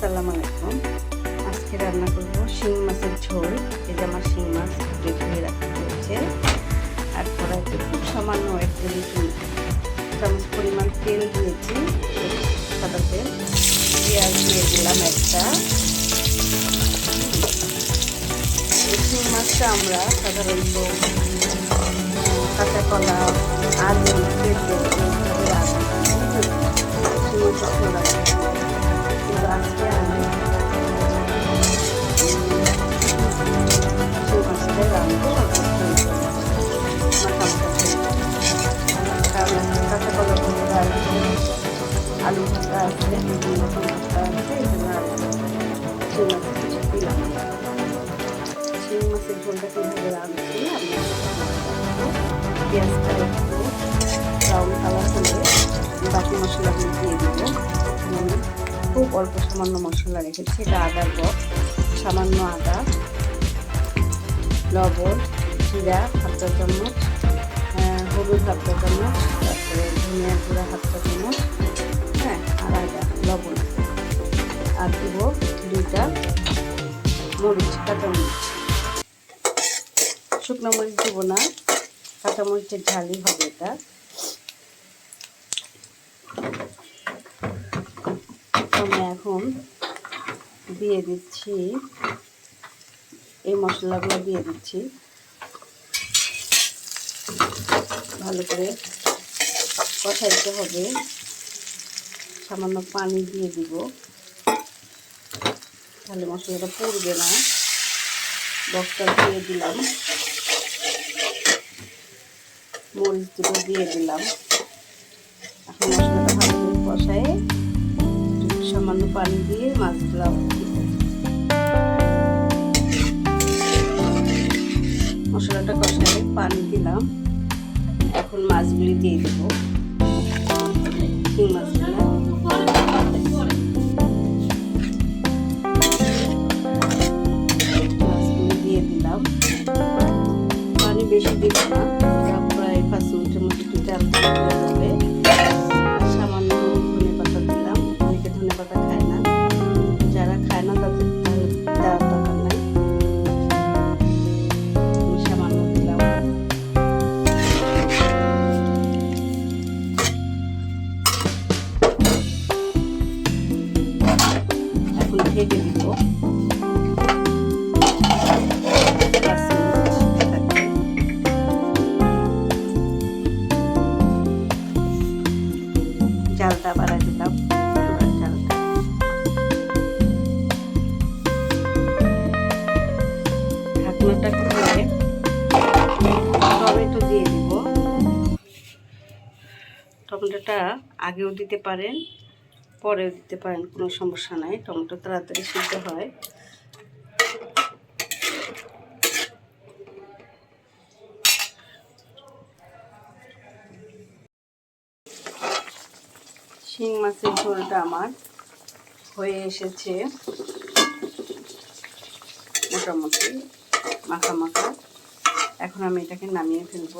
আসসালামু আলাইকুম। আজকে রান্না করব শিং মাছের ঝোল। এটা আমার শিং মাছ ধুয়ে ধুয়ে রাখা হয়েছে। আর কড়াইতে খুব সামান্য এক টেবিল চামচ পরিমাণ তেল দিয়েছি। সাদা তেল। পেঁয়াজ দিয়ে দিলাম একটা। এই শিং মাছটা আমরা সাধারণত কাঁচা কলা আলু ভাজা আছে বিভিন্ন রকম ভাজা আছে এই জন্য আর শিং মাছের কিছু দিলাম না। শিং মাছের ঝোলটা কীভাবে রাঁধছি আমি পেঁয়াজটা একটু ব্রাউন কালার হলে বাকি মশলাগুলো দিয়ে দেবো খুব অল্প সামান্য মশলা রেখেছি, এটা আদার বক সামান্য আদা, লবণ, জিরা হাফ চা চামচ হলুদ হাফ চা চামচ, তারপরে ধনিয়া গুঁড়া হাফ চা চামচ আর দিব দুইটা মরিচ কাঁচামরিচ শুকনো মরিচ দেবো না কাঁচামরিচের ঝালই হবে এটা। আমি এখন দিয়ে দিচ্ছি, এই মশলাগুলো দিয়ে দিচ্ছি। ভালো করে কষাইতে হবে। সামান্য পানি দিয়ে দিব। তাহলে মশলাটা পুড়বে না। বক্সটা দিয়ে দিলাম। মরিচ দুটো দিয়ে দিলাম। এখন মশলাটা ভালো করে কষায় সামান্য পানি দিয়ে মাছগুলো মশলাটা কষায় পানি দিলাম। এখন মাছগুলি দিয়ে দেবো। মাছগুলো দিলাম। পানি বেশি দিব না প্রায় পাঁচ মিনিটের মতো একটু জাল হয়ে যাবে। সামান্য ধনে পাতা দিলাম। অনেকে ধনে পাতা খায় না। যারা খায় না, তাদের দেওয়ার দরকার নাই। সামান্য দিলাম। এখন ঢেকে দিব। ঢাকনাটা টমেটো দিয়ে টমেটোটা আগেও দিতে পারেন, পরেও দিতে পারেন, কোনো সমস্যা নাই। টমেটো তাড়াতাড়ি সিদ্ধ হয়। শিং মাছের ঝোলটা আমার হয়ে এসেছে। মোটামুটি মাখা মাখা। এখন আমি এটাকে নামিয়ে ফেলব।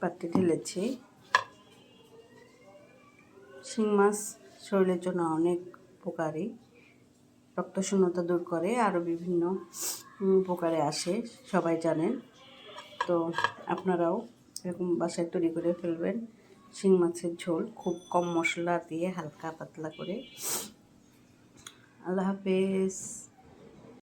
পাত্রে ঢেলেছি শিং মাছ শরীরের জন্য অনেক উপকারী। রক্তশূন্যতা দূর করে আরও বিভিন্ন উপকারে আসে, সবাই জানেন। তো আপনারাও এরকম বাসায় তৈরি করে ফেলবেন। শিং মাছের ঝোল, খুব কম মশলা দিয়ে হালকা পাতলা করে। আল্লাহ হাফেজ।